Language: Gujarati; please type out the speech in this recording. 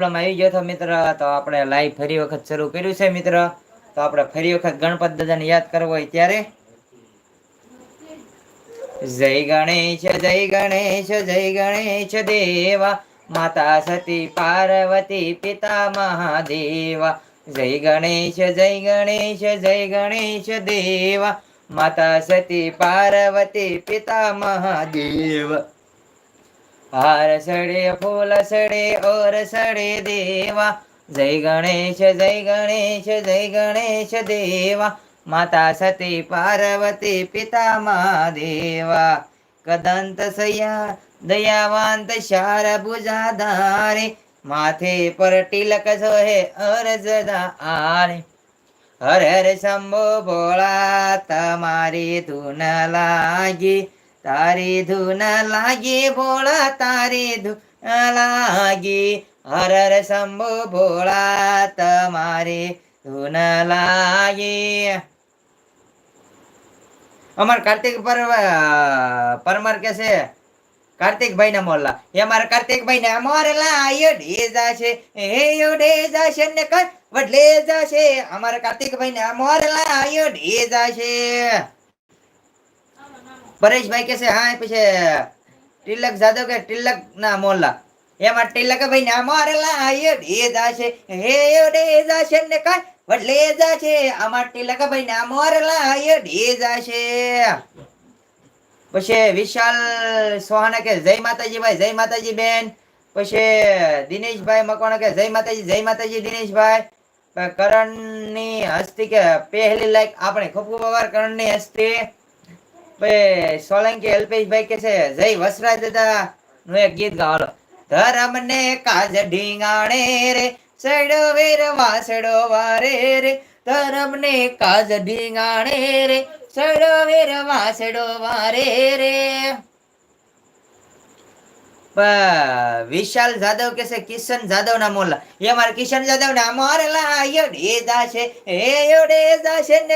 પ્રોબ્લેમ આવી ગયો હતો મિત્ર, તો આપણે લાઈવ ફરી વખત શરૂ કર્યું છે મિત્ર. તો આપણે ફરી વખત ગણપત દાદાને યાદ કરવો હોય ત્યારે. જય ગણેશ જય ગણેશ જય ગણેશ દેવા. માતા સતી પાર્વતી પિતા મહાદેવા. જય ગણેશ જય ગણેશ જય ગણેશ દેવા. માતા સતી પાર્વતી પિતા મહાદેવ. હાર સડે ફૂલ સડે ઓર સડે દેવા જય ગણેશ જય ગણેશ જય ગણેશ દેવા માતા સતી પાર્વતી પિતા મહાદેવા કદંત સયા દયાવંત શાર ભુજાધારે માથે પર તિલક સોહે અરજદા આરે હર હર શંભો ભોળા તમારી ધૂન લાગી તારી ધૂન લાગી ભોળા, તારી ધૂન લાગી. હર હર શંભો ભોળા, તમારી ધૂન લાગી. અમાર કાર્તિક પર પરમાર કે છે કાર્તિકભાઈ ના મોલ્લા. એ અમારા કાર્તિકભાઈ ને મોરલા આયો ઢેજા છે હે યો ઢેજા છે ને કર વડલે જાશે. અમારા કાર્તિકભાઈ ને મોરલા આયો ઢેજા છે પરેશભાઈ કે છે, હા પછી તિલક જાદવ કે તિલક ના મોલા એમાં તિલક ભાઈ ના મોરલા આયો ઢેજા છે હે ઢેજા છે ને કર વડલે જા છે. અમાર તિલક ભાઈ ના મોરલા આયો ઢેજા છે. પછી વિશાલ સોહાના કે, જય માતાજી ભાઈ, જય માતાજી બેન. પછી દિનેશભાઈ મકવાણા કે, જય માતાજી જય માતાજી દિનેશભાઈ. કરણની હસ્તી કે, પહેલી લાઈક આપણે, ખૂબ ખૂબ આભાર કરણની હસ્તી. સોલંકી અલ્પેશભાઈ કે છે, જય વસરાજ દાદા, નું એક ગીત ગાવાનો ધરમ ને કાજ ઢીંગાણે રે સડો વેર વાસડો વારે રે. ધરમ ને કાજ ઢીંગાણે રે સડો વેર વાસડો વારે રે. વિશાલ જાદવ કે છે, કિશન જાદવ ના મોલા એ મારે કિશન જાદવ ના મોરલા યો ડેજા છે એ યોડે દાશે ને